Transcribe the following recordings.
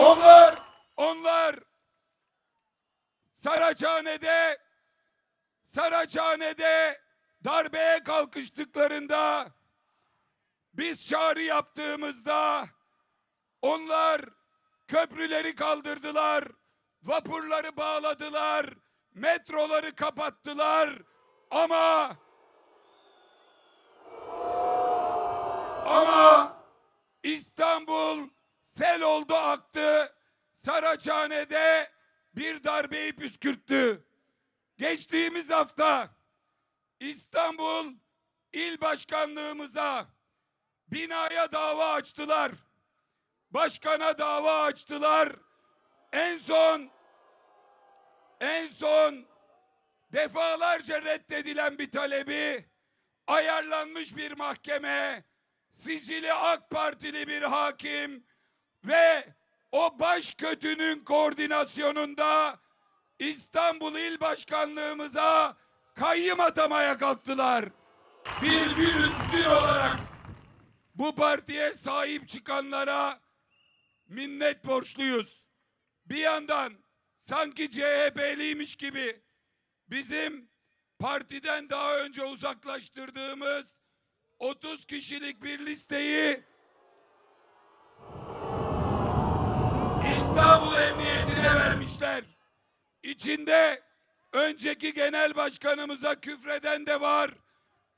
Onlar, onlar. Saraçhane'de Saraçhane'de darbeye kalkıştıklarında biz çağrı yaptığımızda onlar köprüleri kaldırdılar, vapurları bağladılar, metroları kapattılar ama ama İstanbul sel oldu aktı. Saraçhane'de bir darbeyi püskürttü. Geçtiğimiz hafta İstanbul İl Başkanlığımıza binaya dava açtılar. Başkana dava açtılar. En son en son defalarca reddedilen bir talebi ayarlanmış bir mahkeme sicili AK Partili bir hakim ve o baş kötünün koordinasyonunda İstanbul İl Başkanlığımıza kayyım atamaya kalktılar. Bir yürütür olarak bu partiye sahip çıkanlara minnet borçluyuz. Bir yandan sanki CHP'liymiş gibi bizim partiden daha önce uzaklaştırdığımız 30 kişilik bir listeyi İstanbul Emniyetine vermişler. İçinde önceki genel başkanımıza küfreden de var.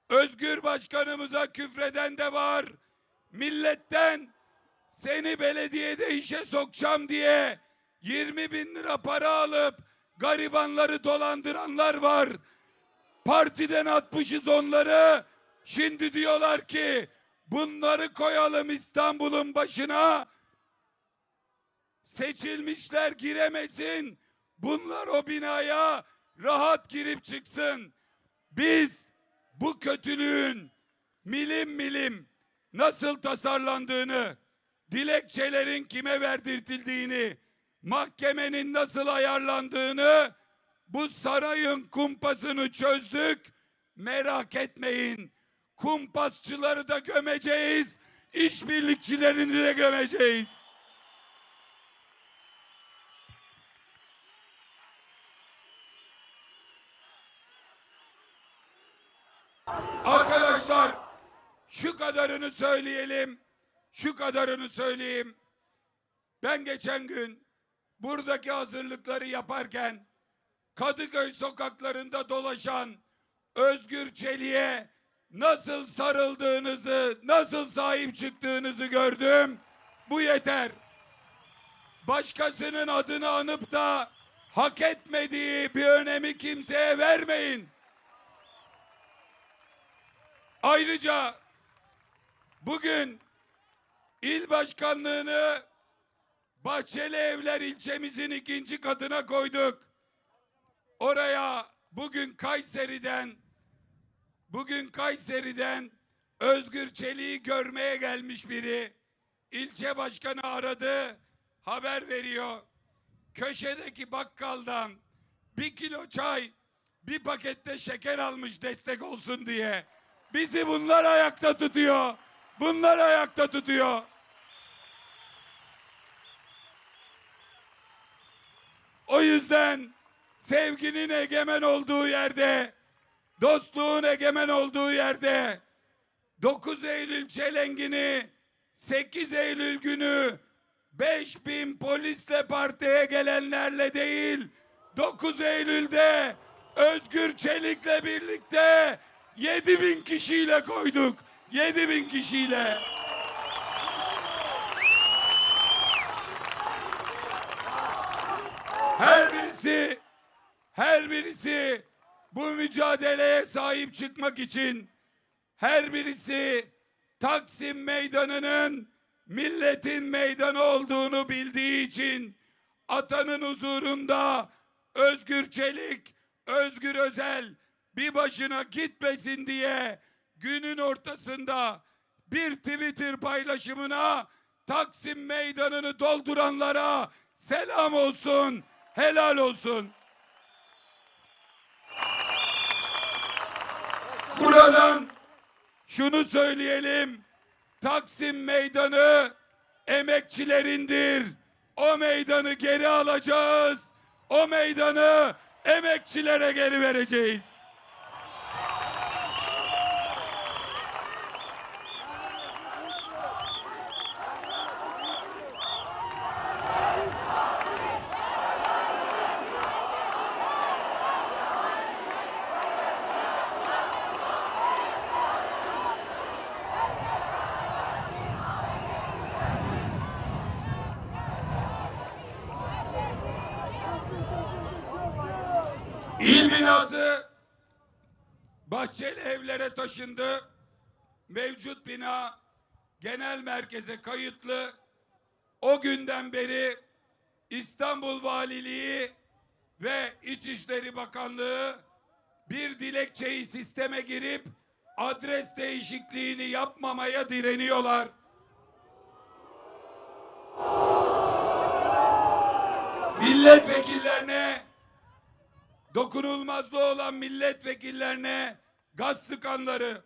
Özgür başkanımıza küfreden de var. Milletten seni belediyede işe sokacağım diye 20 bin lira para alıp garibanları dolandıranlar var. Partiden atmışız onları. Şimdi diyorlar ki bunları koyalım İstanbul'un başına. Seçilmişler giremesin. Bunlar o binaya rahat girip çıksın. Biz bu kötülüğün milim milim nasıl tasarlandığını, dilekçelerin kime verdirtildiğini, mahkemenin nasıl ayarlandığını, bu sarayın kumpasını çözdük. Merak etmeyin. Kumpasçıları da gömeceğiz. işbirlikçilerini de gömeceğiz. Arkadaşlar şu kadarını söyleyelim. Şu kadarını söyleyeyim. Ben geçen gün buradaki hazırlıkları yaparken Kadıköy sokaklarında dolaşan Özgür Çelik'e nasıl sarıldığınızı, nasıl sahip çıktığınızı gördüm. Bu yeter. Başkasının adını anıp da hak etmediği bir önemi kimseye vermeyin. Ayrıca bugün il başkanlığını Bahçeli Evler ilçemizin ikinci katına koyduk. Oraya bugün Kayseri'den bugün Kayseri'den Özgür Çelik'i görmeye gelmiş biri ilçe başkanı aradı haber veriyor. Köşedeki bakkaldan bir kilo çay bir pakette şeker almış destek olsun diye. Bizi bunlar ayakta tutuyor. Bunlar ayakta tutuyor. O yüzden sevginin egemen olduğu yerde, dostluğun egemen olduğu yerde 9 Eylül çelengini 8 Eylül günü 5000 polisle partiye gelenlerle değil 9 Eylül'de Özgür Çelik'le birlikte 7000 kişiyle koyduk. 7000 kişiyle. Her birisi her birisi bu mücadeleye sahip çıkmak için her birisi Taksim Meydanı'nın milletin meydanı olduğunu bildiği için atanın huzurunda Özgür Çelik, Özgür Özel bir başına gitmesin diye günün ortasında bir Twitter paylaşımına Taksim Meydanı'nı dolduranlara selam olsun, helal olsun. Buradan şunu söyleyelim. Taksim Meydanı emekçilerindir, o meydanı geri alacağız. O meydanı emekçilere geri vereceğiz. İl binası Bahçeli evlere taşındı. Mevcut bina genel merkeze kayıtlı. O günden beri İstanbul Valiliği ve İçişleri Bakanlığı bir dilekçeyi sisteme girip adres değişikliğini yapmamaya direniyorlar. Milletvekillerine dokunulmazlığı olan milletvekillerine gaz sıkanları,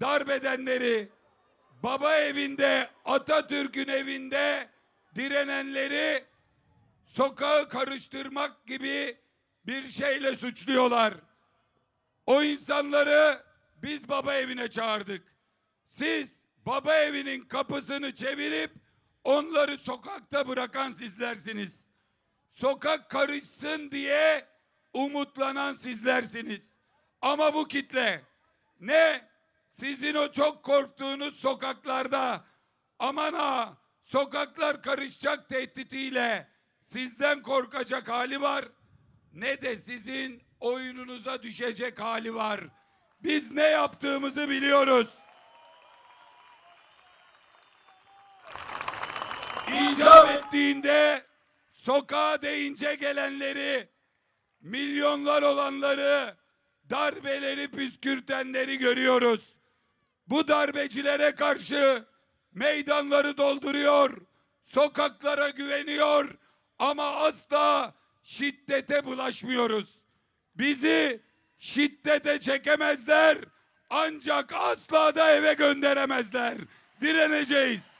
darbedenleri, baba evinde, Atatürk'ün evinde direnenleri sokağı karıştırmak gibi bir şeyle suçluyorlar. O insanları biz baba evine çağırdık. Siz baba evinin kapısını çevirip onları sokakta bırakan sizlersiniz. Sokak karışsın diye umutlanan sizlersiniz. Ama bu kitle ne sizin o çok korktuğunuz sokaklarda aman ha sokaklar karışacak tehditiyle sizden korkacak hali var ne de sizin oyununuza düşecek hali var. Biz ne yaptığımızı biliyoruz. İcap ettiğinde sokağa deyince gelenleri milyonlar olanları, darbeleri püskürtenleri görüyoruz. Bu darbecilere karşı meydanları dolduruyor, sokaklara güveniyor ama asla şiddete bulaşmıyoruz. Bizi şiddete çekemezler ancak asla da eve gönderemezler. Direneceğiz.